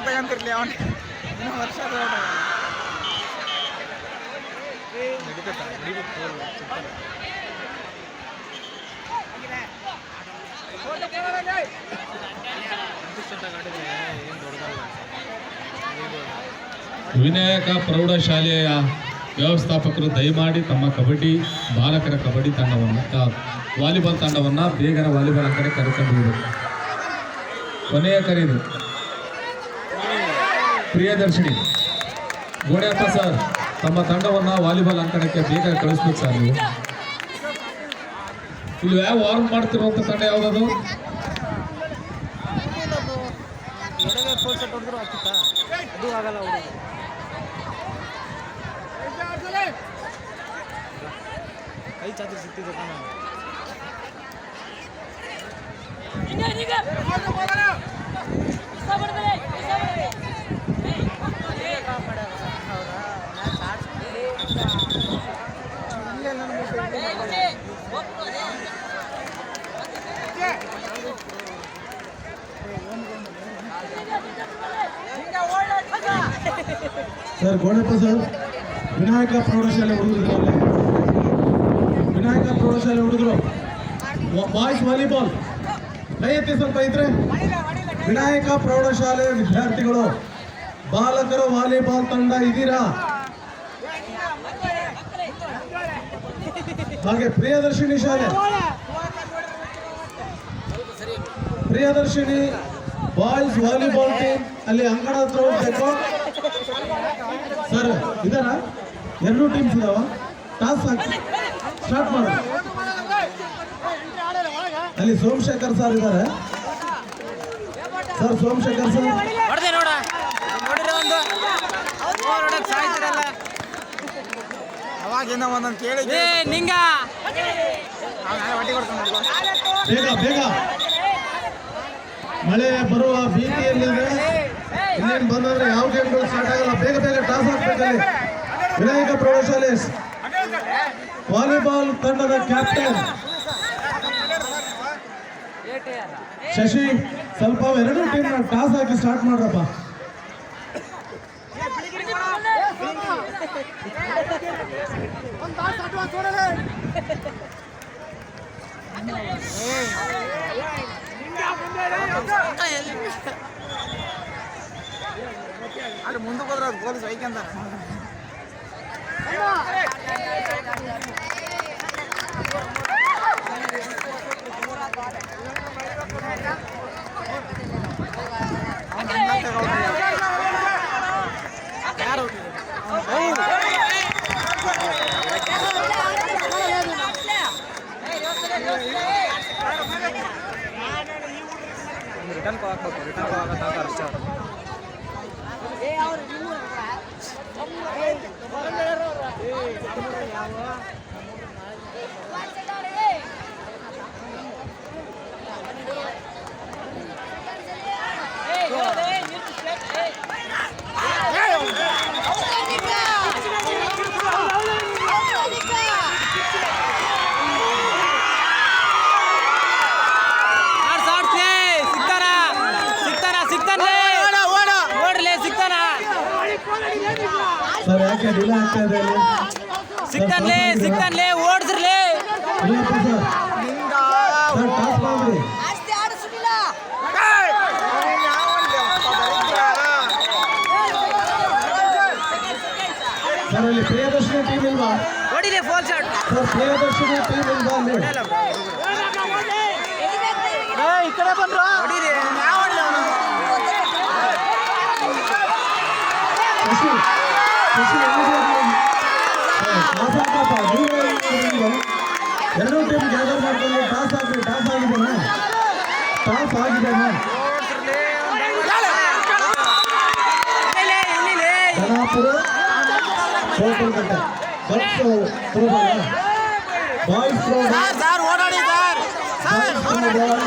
ತಗೊಂತಿರ್ಲಿ ಇನ್ನೂ ವರ್ಷ ವಿನಾಯಕ ಪ್ರೌಢಶಾಲೆಯ ವ್ಯವಸ್ಥಾಪಕರು ದಯಮಾಡಿ ತಮ್ಮ ಕಬಡ್ಡಿ ಬಾಲಕರ ಕಬಡ್ಡಿ ತಂಡವನ್ನು ವಾಲಿಬಾಲ್ ತಂಡವನ್ನು ಬೇಗನೆ ವಾಲಿಬಾಲ್ ಕಡೆ ಕರೆಕೊಂಡು ಕೊನೆಯ ಕರೆದು. ಪ್ರಿಯದರ್ಶಿನಿ, ಗೋಡೆಯಪ್ಪ ಸರ್, ತಮ್ಮ ತಂಡವನ್ನು ವಾಲಿಬಾಲ್ ಅಂಕಣಕ್ಕೆ ಬೇಗ ಕಳಿಸ್ಬೇಕು ಸರ್ ನೀವು. ಇಲ್ಲಿ ಯಾವ ವಾರ್ಮ್ ಮಾಡ್ತಿರುವಂಥ ತಂಡ ಯಾವುದದು? ಕೈ ಸರ್ ಗೋಣಪ್ಪ ಸರ್, ವಿನಾಯಕ ಪ್ರೌಢಶಾಲೆ ಹುಡುಗರು ವಿನಾಯಕ ಪ್ರೌಢಶಾಲೆ ಹುಡುಗರು ಬಾಯ್ಸ್ ವಾಲಿಬಾಲ್. ಕೈ ಸ್ವಲ್ಪ ಇದ್ರೆ. ವಿನಾಯಕ ಪ್ರೌಢಶಾಲೆ ವಿದ್ಯಾರ್ಥಿಗಳು, ಬಾಲಕರ ವಾಲಿಬಾಲ್ ತಂಡ ಇದ್ದೀರಾ? ಹಾಗೆ ಪ್ರಿಯದರ್ಶಿನಿ ಶಾಲೆ. ಪ್ರಿಯದರ್ಶಿನಿ ಬಾಯ್ಸ್ ವಾಲಿಬಾಲ್ ಟೀಮ್, ಅಲ್ಲಿ ಅಂಗಡ ಹತ್ರ ಹೋಗ್ಬೇಕು. ಸರ್ ಇದಾರ? ಎರಡು ಟೀಮ್ಸ್ ಇದಾವ? ಟಾಸ್ ಹಾಕಿ. ಸ್ಟಾರ್ಟ್ ಮಾಡ. ಅಲ್ಲಿ ಸೋಮಶೇಖರ್ ಸರ್ ಇದ್ದಾರೆ ಸರ್ ಸೋಮಶೇಖರ್ ಸರ್ ಅವಾಗಿಂದ ಒಂದೊಂದು ಕೇಳಿದ್ದೆ. ನಿಂಗ. ಬೇಗ ಬೇಗ. ಮಳೆ ಬರುವ ಭೀತಿಯಲ್ಲಿದೆ ಇನ್ನೇನು ಬಂದಂದ್ರೆ ಯಾವ ಗೇಮ್ಗಳು ಸ್ಟಾರ್ಟ್ ಆಗಲ್ಲ ಬೇಗ ಬೇಗ ಟಾಸ್ ಹಾಕ್ಬೇಕಲ್ಲಿ ವಿನಾಯಕ ಪ್ರೌಢಶಾಲೆ ವಾಲಿಬಾಲ್ ತಂಡದ ಕ್ಯಾಪ್ಟನ್ ಶಶಿ ಸ್ವಲ್ಪ ಎರಡು ಟೀಮ್ ಟಾಸ್ ಹಾಕಿ ಸ್ಟಾರ್ಟ್ ಮಾಡ್ರಪ್ಪ ಅಲ್ಲಿ ಮುಂದಕ್ಕೆ ಹೋದ್ರೆ ಅದು ಗೋಲ್ ಸೈಕಂತಾನೆ ಯಾರು ರಿಟರ್ನ್ ಹಾಕ್ಬೇಕು ஏய் அவர் நின்னு வரா ஏய் ಸಿಗ್ತಾನ್ಲೆ ಸಿಗ್ತಾನ್ಲೆ ಇಲ್ಲಪ್ಪ ಸರ್ ಅಲ್ಲಿ ಪ್ರಿಯದರ್ಶಿನಿ ಟೀಮ್ ಇಲ್ವಾ? ಹೊಡಿಲಿ ಫೋಲ್ ಶಾಟ್ ಸರ್ ಪ್ರಿಯದರ್ಶಿನಿ ಟೀಮ್ ಇಲ್ವಾ ಅಲ್ಲಿ? ಈ ಕಡೆ ಬಂದ್ರು? ಯಾವ ಹೊಡ್ಲಿ? ಅವನು ಶಶಿ ಶಶಿ ಎಲ್ಲಿದೆ ಅಲ್ಲಿ? ಹಾ, ಟಾಸ್ ಹಾಕಪ್ಪ ನೀವೇ ಇಲ್ಲಿ ಎರಡೂ ಟೀಮ್ ಗ್ಯಾದರ್ ಮಾಡ್ಕೊಂಡು ಟಾಸ್ ಹಾಕಿ ಟಾಸ್ ಆಗಿದೆನಾ toss ಆಗಿದೆನಾ Dhanapura Sopalgatte girls throwball boys throwball sir ಓಡಾಡಿ ಸರ್ ಬಾಯ್ಸ್ ಥ್ರೋಬಾಲ್